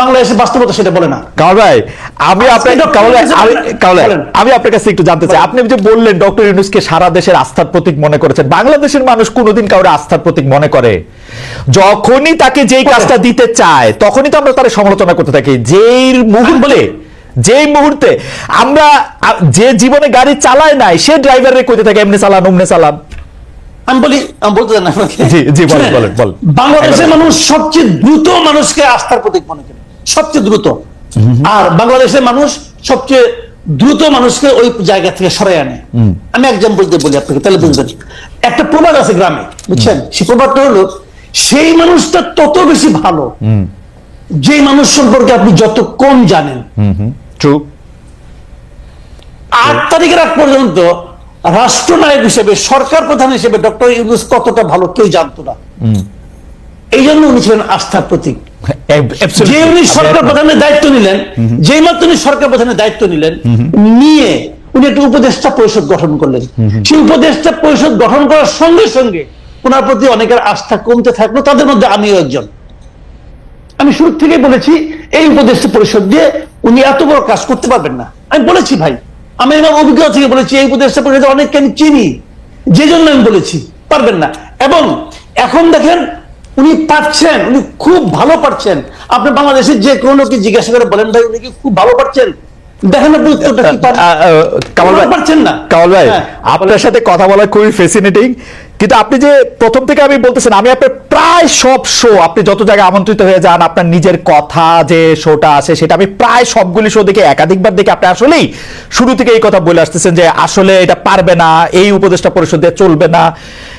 বাংলাদেশের বাস্তবতা সেটা বলে না। কামাল ভাই আমি ভাই আমি আপনার কাছে একটু জানতে চাই। আপনি যে বললেন ডক্টর ইউনুসকে সারা দেশের আস্থার প্রতীক মনে করেছেন বাংলাদেশের মানুষ কোনোদিন কাউরে আস্থার প্রতীক মনে করে? যখনই তাকে যেই কাজটা দিতে চায় তখনই তো আমরা তার সমালোচনা করতে থাকি। যেই মুহূর্তে যেই মুহূর্তে আমরা যে জীবনে গাড়ি চালায় নাই সে ড্রাইভারে কইতে থাকে এমনি চালান অমনে চালান। আমি বলি আমি বলতে বলেন। বাংলাদেশের মানুষ সবচেয়ে দ্রুত মানুষকে আস্থার প্রতীক মনে করে। সবচেয়ে দ্রুত। আর বাংলাদেশের মানুষ সবচেয়ে দ্রুত মানুষকে ওই জায়গা থেকে সরাই আনে। আমি এক্সাম্পল দিয়ে বলি আপনাকে তাহলে বুঝবেন। একটা প্রবাদ আছে গ্রামে বুঝছেন? সেই প্রবাদটা হলো সেই মানুষটা তত বেশি ভালো যে মানুষ সম্পর্কে আপনি যত কম জানেন। আট তারিখের আগ পর্যন্ত রাষ্ট্রনায়ক হিসেবে সরকার প্রধান হিসেবে ডক্টর ইউনুস কতটা ভালো কেউ জানতো না। এই জন্য উনি ছিলেন আস্থার প্রতীক। যে উনি সরকার প্রধানের দায়িত্ব নিলেন যেই মাত্র উনি সরকার প্রধানের দায়িত্ব নিলেন নিয়ে উনি একটা উপদেষ্টা পরিষদ গঠন করলেন। সেই উপদেষ্টা পরিষদ গঠন করার সঙ্গে সঙ্গে ওনার প্রতি অনেকের আস্থা কমতে থাকল তাদের মধ্যে আমিও একজন। আমি শুরু থেকে বলেছি এই উপদেষ্টা পরিষদ দিয়ে উনি এত বড় কাজ করতে পারবেন না। আমি বলেছি ভাই আমি আমার অভিজ্ঞতা থেকে বলেছি এই উপদেষ্টা পরিষদ অনেককে আমি চিনি। যে জন্য আমি বলেছি পারবেন না। এবং এখন দেখেন উনি পারছেন উনি খুব ভালো পারছেন। আপনি বাংলাদেশের যে কোনো কি জিজ্ঞাসা করে বলেন ভাই উনি কি খুব ভালো পারছেন? দেখেন আপনি উত্তরটা কি কামাল ভাই পারছেন না। কামাল ভাই হ্যাঁ, আপনার সাথে কথা বলা খুবই কিন্তু আপনি যে প্রথম থেকে আমি বলতেছেন আমি আপনার প্রায় সব শো আপনি যত জায়গায় আমন্ত্রিত হয়ে যান আপনার নিজের কথা যে শোটা আছে সেটা আমি প্রায় সবগুলি শো দেখে একাধিকবার দেখে আপনি আসলেই শুরু থেকে এই কথা বলে আসতেছেন যে আসলে এটা পারবে না এই উপদেষ্টা পরিষদ দিয়ে চলবে না।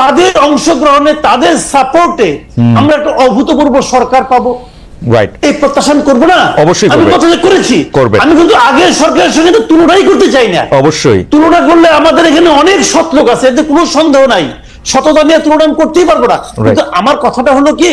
তাদের অংশগ্রহণে তাদের সাপোর্টে আমরা একটা অভূতপূর্ব সরকার পাবো। রাইট এই প্রত্যাশা আমি করব না? অবশ্যই আমি করবে। করেছি। করবে। আমি কিন্তু আগের সরকারের সঙ্গে তো তুলনাই করতে চাই না। অবশ্যই। তুলনা করলে আমাদের এখানে অনেক সৎ লোক আছে এতে কোনো সন্দেহ নাই। সততা নিয়ে তুলনা করতেই পারব না। কিন্তু আমার কথাটা হলো কি?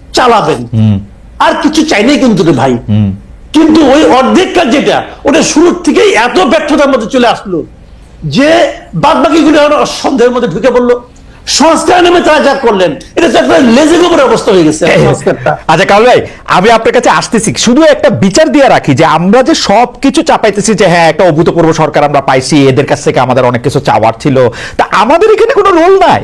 চালাবেন। আর কিছু চাইলেই কিন্তু রে ভাই। কিন্তু ওই অর্ধেক কাজ যেটা ওটা শুরুর থেকেই এত ব্যর্থতার মধ্যে চলে আসলো যে বাদ বাকিগুলো সন্দেহের মধ্যে ঢুকে পড়ল। সংস্কার নামে তারা যা করলেন এটা তো একটা লেজে গোবর অবস্থা হয়ে গেছে সংস্কারটা। আচ্ছা কাল ভাই আমি আপনার কাছে আসতেছি। শুধু একটা বিচার দিয়ে রাখি যে আমরা যে সব কিছু চাপাইতেছি যে হ্যাঁ একটা অভূতপূর্ব সরকার আমরা পাইছি এদের কাছ থেকে আমাদের অনেক কিছু চাওয়ার ছিল তা আমাদের এখানে কোনো রোল নাই।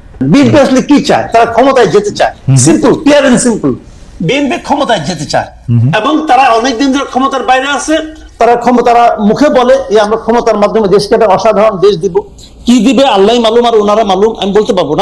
বিএনপি আসলে কি চায়? তারা ক্ষমতায় যেতে চায়। Simple clear and simple BNP ক্ষমতায় যেতে চায়। এবং তারা অনেকদিন ধরে ক্ষমতার বাইরে আছে। তারা ক্ষমতারা মুখে বলে যে আমরা ক্ষমতার মাধ্যমে দেশকে একটা অসাধারণ দেশ দিব। কি দিবে? আল্লাহ মালুম আর ওনারা মালুম আমি বলতে পারব না।